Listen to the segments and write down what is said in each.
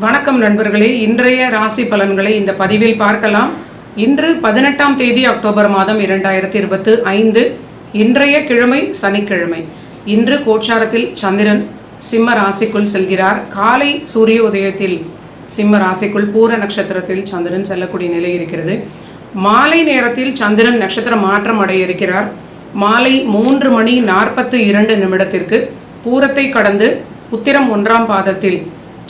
வணக்கம் நண்பர்களே. இன்றைய ராசி பலன்களை இந்த பதிவில் பார்க்கலாம். இன்று பதினெட்டாம் தேதி அக்டோபர் மாதம் இரண்டாயிரத்தி இருபத்து ஐந்து. இன்றைய கிழமை சனிக்கிழமை. இன்று கோச்சாரத்தில் சந்திரன் சிம்ம ராசிக்குள் செல்கிறார். காலை சூரிய உதயத்தில் சிம்ம ராசிக்குள் பூர நட்சத்திரத்தில் சந்திரன் செல்லக்கூடிய நிலை இருக்கிறது. மாலை நேரத்தில் சந்திரன் நட்சத்திர மாற்றம் அடைய இருக்கிறார் மாலை மூன்று மணி நாற்பத்து இரண்டு நிமிடத்திற்கு பூரத்தை கடந்து உத்திரம் ஒன்றாம் பாதத்தில்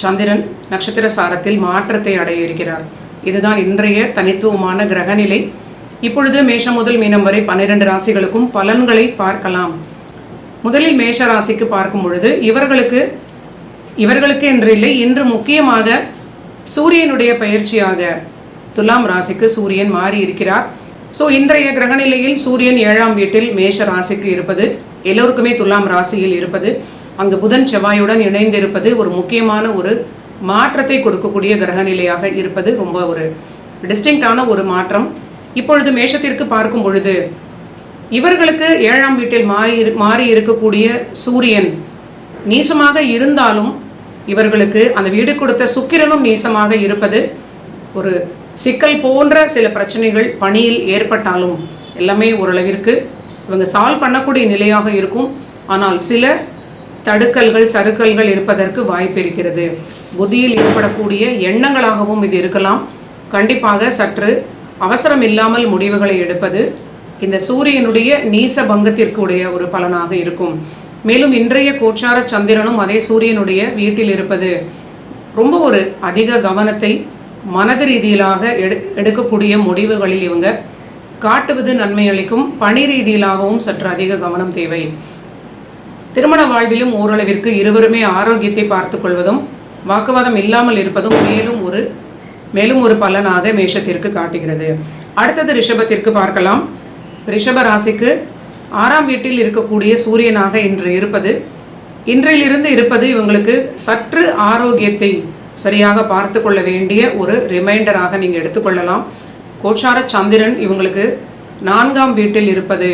சந்திரன் நட்சத்திர சாரத்தில் மாற்றத்தை அடைய இருக்கிறார் இதுதான் இன்றைய தனித்துவமான கிரகநிலை. இப்பொழுது மேஷம் முதல் மீனம் வரை பன்னிரண்டு ராசிகளுக்கும் பலன்களை பார்க்கலாம். முதலில் மேஷ ராசிக்கு பார்க்கும் பொழுது இவர்களுக்கு இவர்களுக்கு என்று இல்லை இன்று முக்கியமாக சூரியனுடைய பயிற்சியாக துலாம் ராசிக்கு சூரியன் மாறி இருக்கிறார் ஸோ இன்றைய கிரகநிலையில் சூரியன் ஏழாம் வீட்டில் மேஷ ராசிக்கு இருப்பது எல்லோருக்குமே துலாம் ராசியில் இருப்பது அங்கு புதன் செவ்வாயுடன் இணைந்திருப்பது ஒரு முக்கியமான ஒரு மாற்றத்தை கொடுக்கக்கூடிய கிரகநிலையாக இருப்பது ரொம்ப ஒரு டிஸ்டிங்டான ஒரு மாற்றம். இப்பொழுது மேஷத்திற்கு பார்க்கும் பொழுது இவர்களுக்கு ஏழாம் வீட்டில் மாறி மாறி இருக்கக்கூடிய சூரியன் நீசமாக இருந்தாலும் இவர்களுக்கு அந்த வீடு கொடுத்த சுக்கிரனும் நீசமாக இருப்பது ஒரு சிக்கல் போன்ற சில பிரச்சனைகள் பணியில் ஏற்பட்டாலும் எல்லாமே ஓரளவிற்கு இவங்க சால்வ் பண்ணக்கூடிய நிலையாக இருக்கும். ஆனால் சில தடுக்கல்கள் சறுக்கல்கள் இருப்பதற்கு வாய்ப்பு இருக்கிறது. புத்தியில் ஏற்படக்கூடிய எண்ணங்களாகவும் இது இருக்கலாம். கண்டிப்பாக சற்று அவசரம் இல்லாமல் முடிவுகளை எடுப்பது இந்த சூரியனுடைய நீச பங்கத்திற்குடைய ஒரு பலனாக இருக்கும். மேலும் இன்றைய கோச்சார சந்திரனும் அதே சூரியனுடைய வீட்டில் இருப்பது ரொம்ப ஒரு அதிக கவனத்தை மனது ரீதியிலாக எடு எடுக்கக்கூடிய முடிவுகளில் இவங்க காட்டுவது நன்மை அளிக்கும். பணி ரீதியிலாகவும் சற்று அதிக கவனம் தேவை. திருமண வாழ்விலும் ஓரளவிற்கு இருவருமே ஆரோக்கியத்தை பார்த்து கொள்வதும் வாக்குவாதம் இல்லாமல் இருப்பதும் மேலும் ஒரு மேலும் ஒரு பலனாக மேஷத்திற்கு காட்டுகிறது. அடுத்தது ரிஷபத்திற்கு பார்க்கலாம். ரிஷப ராசிக்கு ஆறாம் வீட்டில் இருக்கக்கூடிய சூரியனாக இன்று இருப்பது இன்றையிலிருந்து இருப்பது இவங்களுக்கு சற்று ஆரோக்கியத்தை சரியாக பார்த்து கொள்ள வேண்டிய ஒரு ரிமைண்டராக நீங்கள் எடுத்துக்கொள்ளலாம் கோச்சார சந்திரன் இவங்களுக்கு நான்காம் வீட்டில் இருப்பது.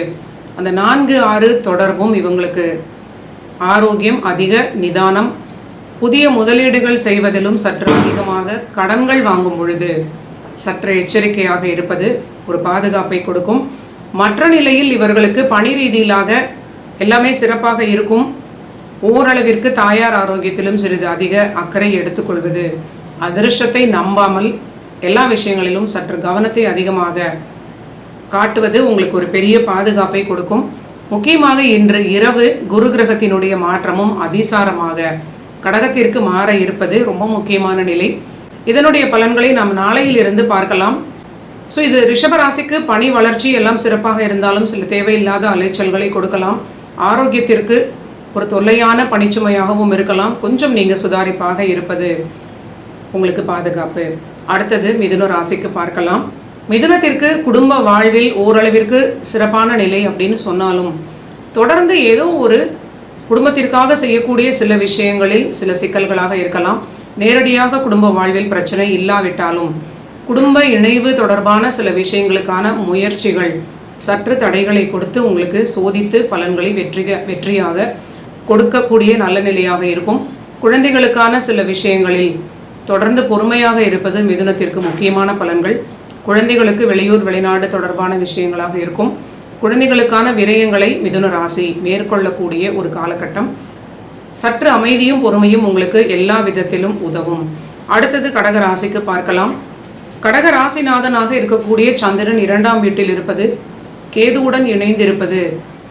அந்த நான்கு ஆறு தொடர்பும் இவங்களுக்கு ஆரோக்கியம் அதிக நிதானம் புதிய முதலீடுகள் செய்வதிலும் சற்று அதிகமாக கடன்கள் வாங்கும் பொழுது சற்று எச்சரிக்கையாக இருப்பது ஒரு பாதுகாப்பை கொடுக்கும். மற்ற நிலையில் இவர்களுக்கு பணி ரீதியிலாக எல்லாமே சிறப்பாக இருக்கும். ஓரளவிற்கு தாயார் ஆரோக்கியத்திலும் சிறிது அதிக அக்கறை எடுத்துக்கொள்வது அதிர்ஷ்டத்தை நம்பாமல் எல்லா விஷயங்களிலும் சற்று கவனத்தை அதிகமாக காட்டுவது உங்களுக்கு ஒரு பெரிய பாதுகாப்பை கொடுக்கும். முக்கியமாக இன்று இரவு குரு கிரகத்தினுடைய மாற்றமும் அதிசாரமாக. கடகத்திற்கு மாற இருப்பது ரொம்ப முக்கியமான நிலை. இதனுடைய பலன்களை நாம் நாளையில் இருந்து பார்க்கலாம். ஸோ இது ரிஷபராசிக்கு பணி வளர்ச்சி எல்லாம் சிறப்பாக இருந்தாலும் சில தேவையில்லாத அலைச்சல்களை கொடுக்கலாம். ஆரோக்கியத்திற்கு ஒரு தொல்லையான பணிச்சுமையாகவும் இருக்கலாம். கொஞ்சம் நீங்கள் சுதாரிப்பாக இருப்பது உங்களுக்கு பாதுகாப்பு. அடுத்தது மிதுன ராசிக்கு பார்க்கலாம். மிதுனத்திற்கு குடும்ப வாழ்வில் ஓரளவிற்கு சிறப்பான நிலை அப்படின்னு சொன்னாலும் தொடர்ந்து ஏதோ ஒரு குடும்பத்திற்காக செய்யக்கூடிய சில விஷயங்களில் சில சிக்கல்களாக இருக்கலாம். நேரடியாக குடும்ப வாழ்வில் பிரச்சனை இல்லாவிட்டாலும் குடும்ப இணைவு தொடர்பான சில விஷயங்களுக்கான முயற்சிகள் சற்று தடைகளை கொடுத்து உங்களுக்கு சோதித்து பலன்களை வெற்றிக வெற்றியாக கொடுக்கக்கூடிய நல்ல நிலையாக இருக்கும். குழந்தைகளுக்கான சில விஷயங்களில் தொடர்ந்து பொறுமையாக இருப்பது மிதுனத்திற்கு முக்கியமான பலன்கள். குழந்தைகளுக்கு வெளியூர் வெளிநாடு தொடர்பான விஷயங்களாக இருக்கும். குழந்தைகளுக்கான விரயங்களை மிதுன ராசி மேற்கொள்ளக்கூடிய ஒரு காலகட்டம். சற்று அமைதியும் பொறுமையும் உங்களுக்கு எல்லா விதத்திலும் உதவும். அடுத்தது கடக ராசிக்கு பார்க்கலாம். கடக ராசிநாதனாக இருக்கக்கூடிய சந்திரன் இரண்டாம் வீட்டில் இருப்பது கேதுவுடன் இணைந்திருப்பது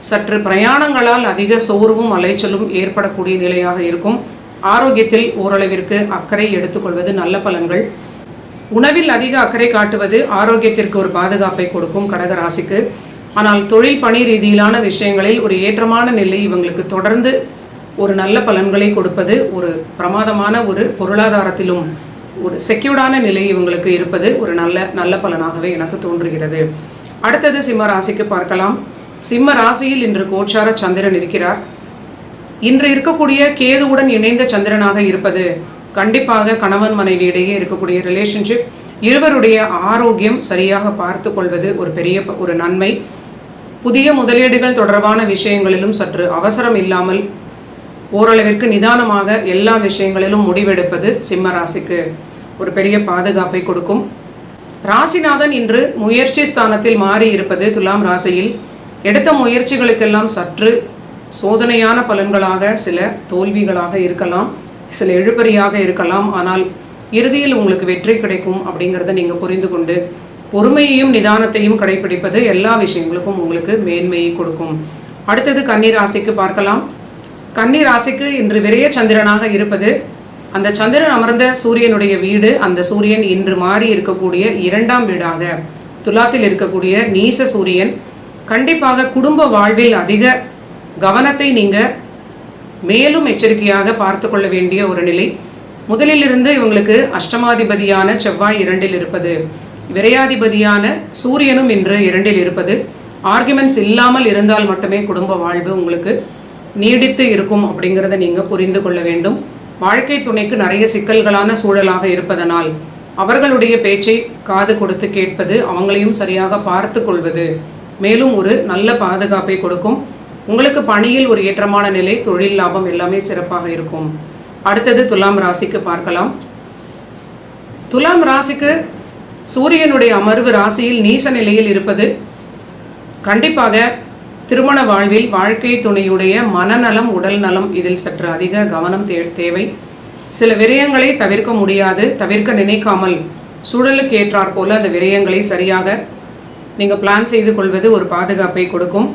சற்று பிரயாணங்களால் அதிக சோர்வும் அலைச்சலும் ஏற்படக்கூடிய நிலையாக இருக்கும். ஆரோக்கியத்தில் ஓரளவிற்கு அக்கறை எடுத்துக்கொள்வது நல்ல பலன்கள். உணவில் அதிக அக்கறை காட்டுவது ஆரோக்கியத்திற்கு ஒரு பாதுகாப்பை கொடுக்கும் கடகராசிக்கு. ஆனால் தொழில் பணி ரீதியிலான விஷயங்களில் ஒரு ஏற்றமான நிலை இவங்களுக்கு தொடர்ந்து ஒரு நல்ல பலன்களை கொடுப்பது ஒரு பிரமாதமான ஒரு பொருளாதாரத்திலும் ஒரு செக்யூர்டான நிலை இவங்களுக்கு இருப்பது ஒரு நல்ல நல்ல பலனாகவே எனக்கு தோன்றுகிறது. அடுத்தது சிம்ம ராசிக்கு பார்க்கலாம். சிம்ம ராசியில் இன்று கோச்சார சந்திரன் இருக்கிறார். இன்று இருக்கக்கூடிய கேதுவுடன் இணைந்த சந்திரனாக இருப்பது கண்டிப்பாக கணவன் மனைவி இடையே இருக்கக்கூடிய ரிலேஷன்ஷிப் இருவருடைய ஆரோக்கியம் சரியாக பார்த்து கொள்வது ஒரு பெரிய ஒரு நன்மை. புதிய முதலீடுகள் தொடர்பான விஷயங்களிலும் சற்று அவசரம் இல்லாமல் ஓரளவிற்கு நிதானமாக எல்லா விஷயங்களிலும் முடிவெடுப்பது சிம்ம ராசிக்கு ஒரு பெரிய பாதுகாப்பை கொடுக்கும். ராசிநாதன் இன்று முயற்சி ஸ்தானத்தில் மாறி இருப்பது துலாம் ராசியில் எடுத்த முயற்சிகளுக்கெல்லாம் சற்று சோதனையான பலன்களாக சில தோல்விகளாக இருக்கலாம். சில எழுப்பறியாக இருக்கலாம் ஆனால் இறுதியில் உங்களுக்கு வெற்றி கிடைக்கும் அப்படிங்கிறத நீங்கள் புரிந்து கொண்டு பொறுமையையும் நிதானத்தையும் கடைபிடிப்பது எல்லா விஷயங்களுக்கும் உங்களுக்கு மேன்மையை கொடுக்கும். அடுத்தது கன்னி ராசிக்கு பார்க்கலாம். கன்னி ராசிக்கு இன்று விரைய சந்திரனாக இருப்பது அந்த சந்திரன் அமர்ந்த சூரியனுடைய வீடு அந்த சூரியன் இன்று மாறி இருக்கக்கூடிய இரண்டாம் வீடாக துலாத்தில் இருக்கக்கூடிய நீச சூரியன். கண்டிப்பாக குடும்ப வாழ்வில் அதிக கவனத்தை நீங்கள் மேலும் எச்சரிக்கையாக பார்த்து கொள்ள வேண்டிய ஒரு நிலை. முதலிலிருந்து இவங்களுக்கு அஷ்டமாதிபதியான செவ்வாய் இரண்டில் இருப்பது விரையாதிபதியான சூரியனும் இன்று இரண்டில் இருப்பது. ஆர்குமெண்ட்ஸ் இல்லாமல் இருந்தால் மட்டுமே குடும்ப வாழ்வு உங்களுக்கு நீடித்து இருக்கும் அப்படிங்கிறத நீங்கள் புரிந்து கொள்ள வேண்டும். வாழ்க்கை துணைக்கு நிறைய சிக்கல்களான சூழலாக இருப்பதனால் அவர்களுடைய பேச்சை காது கொடுத்து கேட்பது அவங்களையும் சரியாக பார்த்து கொள்வது மேலும் ஒரு நல்ல பாதுகாப்பை கொடுக்கும். உங்களுக்கு பணியில் ஒரு ஏற்றமான நிலை தொழில் லாபம் எல்லாமே சிறப்பாக இருக்கும். அடுத்தது துலாம் ராசிக்கு பார்க்கலாம். துலாம் ராசிக்கு சூரியனுடைய அமர்வு ராசியில் நீச நிலையில் இருப்பது. கண்டிப்பாக திருமண வாழ்வில் வாழ்க்கை துணையுடைய மனநலம் உடல் நலம் இதில் சற்று அதிக கவனம் தே தேவை. சில விரயங்களை தவிர்க்க முடியாது தவிர்க்க நினைக்காமல் சூழலுக்கு ஏற்றாற்போல் அந்த விரயங்களை சரியாக நீங்கள் பிளான் செய்து கொள்வது ஒரு பாதுகாப்பை கொடுக்கும்.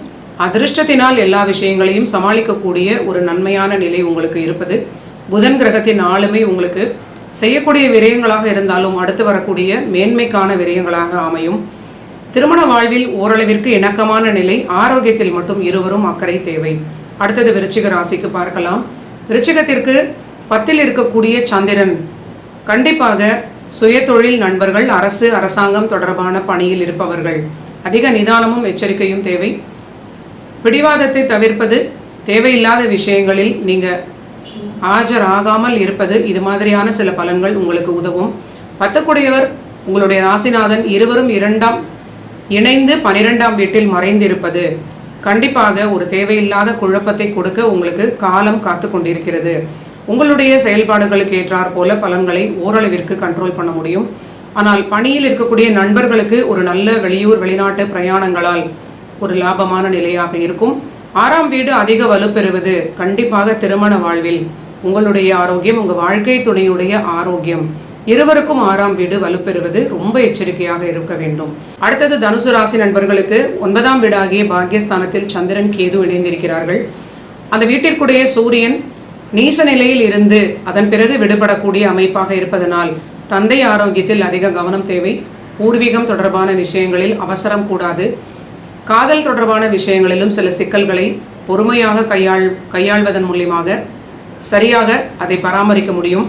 அதிர்ஷ்டத்தினால் எல்லா விஷயங்களையும் சமாளிக்கக்கூடிய ஒரு நன்மையான நிலை உங்களுக்கு இருப்பது. புதன் கிரகத்தின் ஆளுமை உங்களுக்கு. செய்யக்கூடிய விரயங்களாக இருந்தாலும் அடுத்து வரக்கூடிய மேன்மைக்கான விரயங்களாக அமையும். திருமண வாழ்வில் ஓரளவிற்கு இணக்கமான நிலை. ஆரோக்கியத்தில் மட்டும் இருவரும் அக்கறை தேவை. அடுத்தது விருச்சிக ராசிக்கு பார்க்கலாம். விருச்சிகத்திற்கு பத்தில் இருக்கக்கூடிய சந்திரன். கண்டிப்பாக சுயதொழில் நண்பர்கள் அரசு அரசாங்கம் தொடர்பான பணியில் இருப்பவர்கள். அதிக நிதானமும் எச்சரிக்கையும் தேவை. பிடிவாதத்தை தவிர்ப்பது தேவையில்லாத விஷயங்களில் நீங்கள் ஆஜராகாமல் இருப்பது இது மாதிரியான சில பலன்கள் உங்களுக்கு உதவும். பத்துக்குடையவர் உங்களுடைய ராசிநாதன் இருவரும் இரண்டாம் இணைந்து பனிரெண்டாம் வீட்டில் மறைந்திருப்பது. கண்டிப்பாக ஒரு தேவையில்லாத குழப்பத்தை கொடுக்க உங்களுக்கு காலம் காத்து கொண்டிருக்கிறது. உங்களுடைய செயல்பாடுகளுக்கு ஏற்றார் போல பலன்களை ஓரளவிற்கு கண்ட்ரோல் பண்ண முடியும். ஆனால் பணியில் இருக்கக்கூடிய நண்பர்களுக்கு ஒரு நல்ல வெளியூர் வெளிநாட்டு பிரயாணங்களால் ஒரு லாபமான நிலையாக இருக்கும். ஆறாம் வீடு அதிக வலுப்பெறுவது கண்டிப்பாக திருமண வாழ்வில் உங்களுடைய ஆரோக்கியம் உங்கள் வாழ்க்கை துணையுடைய ஆரோக்கியம். இருவருக்கும் ஆறாம் வீடு வலுப்பெறுவது ரொம்ப எச்சரிக்கையாக இருக்க வேண்டும். அடுத்தது தனுசு ராசி நண்பர்களுக்கு ஒன்பதாம் வீடாகிய பாக்கியஸ்தானத்தில் சந்திரன் கேது இணைந்திருக்கிறார்கள். அந்த வீட்டிற்குடைய சூரியன் நீச நிலையில் இருந்து அதன் பிறகு விடுபடக்கூடிய அமைப்பாக இருப்பதனால் தந்தை ஆரோக்கியத்தில் அதிக கவனம் தேவை. பூர்வீகம் தொடர்பான விஷயங்களில் அவசரம் கூடாது. காதல் தொடர்பான விஷயங்களிலும் சில சிக்கல்களை பொறுமையாக கையாள் கையாள்வதன் மூலியமாக சரியாக அதை பராமரிக்க முடியும்.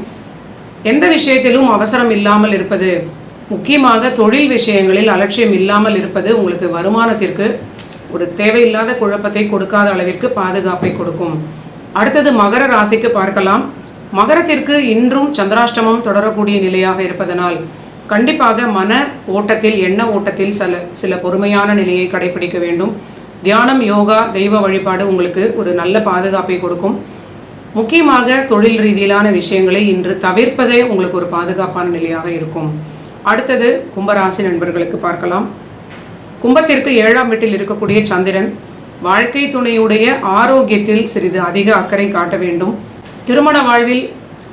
எந்த விஷயத்திலும் அவசரம் இல்லாமல் இருப்பது முக்கியமாக தொழில் விஷயங்களில் அலட்சியம் இல்லாமல் இருப்பது உங்களுக்கு வருமானத்திற்கு ஒரு தேவையில்லாத குழப்பத்தை கொடுக்காத அளவிற்கு பாதுகாப்பை கொடுக்கும். அடுத்தது மகர ராசிக்கு பார்க்கலாம். மகரத்திற்கு இன்றும் சந்திராஷ்டமம் தொடரக்கூடிய நிலையாக இருப்பதனால் கண்டிப்பாக மன ஓட்டத்தில் எண்ண ஓட்டத்தில் சில சில பொறுமையான நிலையை கடைபிடிக்க வேண்டும். தியானம் யோகா தெய்வ வழிபாடு உங்களுக்கு ஒரு நல்ல பாதுகாப்பை கொடுக்கும். முக்கியமாக தொழில் ரீதியிலான விஷயங்களை இன்று தவிர்ப்பதே உங்களுக்கு ஒரு பாதுகாப்பான நிலையாக இருக்கும். அடுத்தது கும்பராசி நண்பர்களுக்கு பார்க்கலாம். கும்பத்திற்கு ஏழாம் வீட்டில் இருக்கக்கூடிய சந்திரன் வாழ்க்கை துணையுடைய ஆரோக்கியத்தில் சிறிது அதிக அக்கறை காட்ட வேண்டும். திருமண வாழ்வில்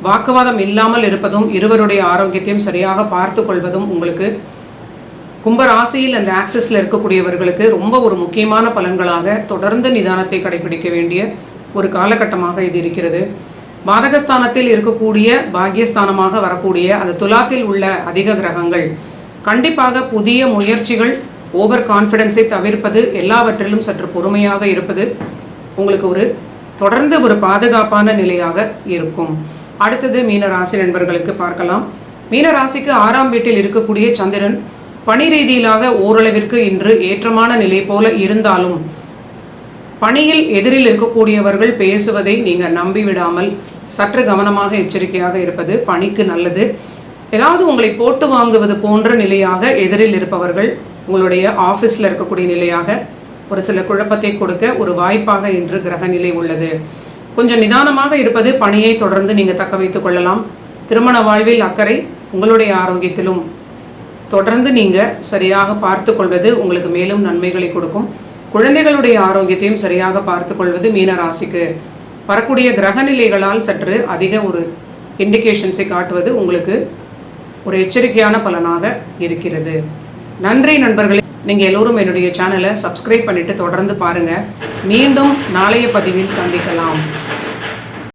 வாக்குவாதம் இல்லாமல் இருப்பதும் இருவருடைய ஆரோக்கியத்தையும் சரியாக பார்த்து கொள்வதும் உங்களுக்கு கும்பராசியில் அந்த ஆக்சஸில் இருக்கக்கூடியவர்களுக்கு ரொம்ப ஒரு முக்கியமான பலன்களாக தொடர்ந்து நிதானத்தை கடைபிடிக்க வேண்டிய ஒரு காலகட்டமாக இது இருக்கிறது. பாதகஸ்தானத்தில் இருக்கக்கூடிய பாக்கியஸ்தானமாக வரக்கூடிய அந்த துலாத்தில் உள்ள அதிக கிரகங்கள். கண்டிப்பாக புதிய முயற்சிகள் ஓவர் கான்ஃபிடென்ஸை தவிர்ப்பது எல்லாவற்றிலும் சற்று பொறுமையாக இருப்பது உங்களுக்கு ஒரு தொடர்ந்து ஒரு பாதுகாப்பான நிலையாக இருக்கும். அடுத்தது மீன ராசி நண்பர்களுக்கு பார்க்கலாம். மீன ராசிக்கு ஆறாம் வீட்டில் இருக்கக்கூடிய சந்திரன் பணி ரீதியிலாக ஓரளவிற்கு இன்று ஏற்றமான நிலை போல இருந்தாலும் பணியில் எதிரில் இருக்கக்கூடியவர்கள் பேசுவதை நீங்கள் நம்பிவிடாமல் சற்று கவனமாக எச்சரிக்கையாக இருப்பது பணிக்கு நல்லது. ஏதாவது உங்களை போட்டு வாங்குவது போன்ற நிலையாக எதிரில் இருப்பவர்கள் உங்களுடைய ஆஃபீஸில் இருக்கக்கூடிய நிலையாக ஒரு சில குழப்பத்தை கொடுக்க ஒரு வாய்ப்பாக இன்று கிரக நிலை உள்ளது. கொஞ்சம் நிதானமாக இருப்பது பணியை தொடர்ந்து நீங்கள் தக்க வைத்துக் கொள்ளலாம். திருமண வாழ்வில் அக்கறை உங்களுடைய ஆரோக்கியத்திலும். தொடர்ந்து நீங்கள் சரியாக பார்த்து கொள்வது உங்களுக்கு மேலும் நன்மைகளை கொடுக்கும். குழந்தைகளுடைய ஆரோக்கியத்தையும் சரியாக பார்த்து கொள்வது மீனராசிக்கு வரக்கூடிய கிரக நிலைகளால் சற்று அதிக ஒரு இண்டிகேஷன்ஸை காட்டுவது உங்களுக்கு ஒரு எச்சரிக்கையான பலனாக இருக்கிறது. நன்றி நண்பர்களே. நீங்கள் எல்லோரும் என்னுடைய சேனலை சப்ஸ்கிரைப் பண்ணிட்டு தொடர்ந்து பாருங்கள் மீண்டும் நாளைய பதிவில் சந்திக்கலாம்.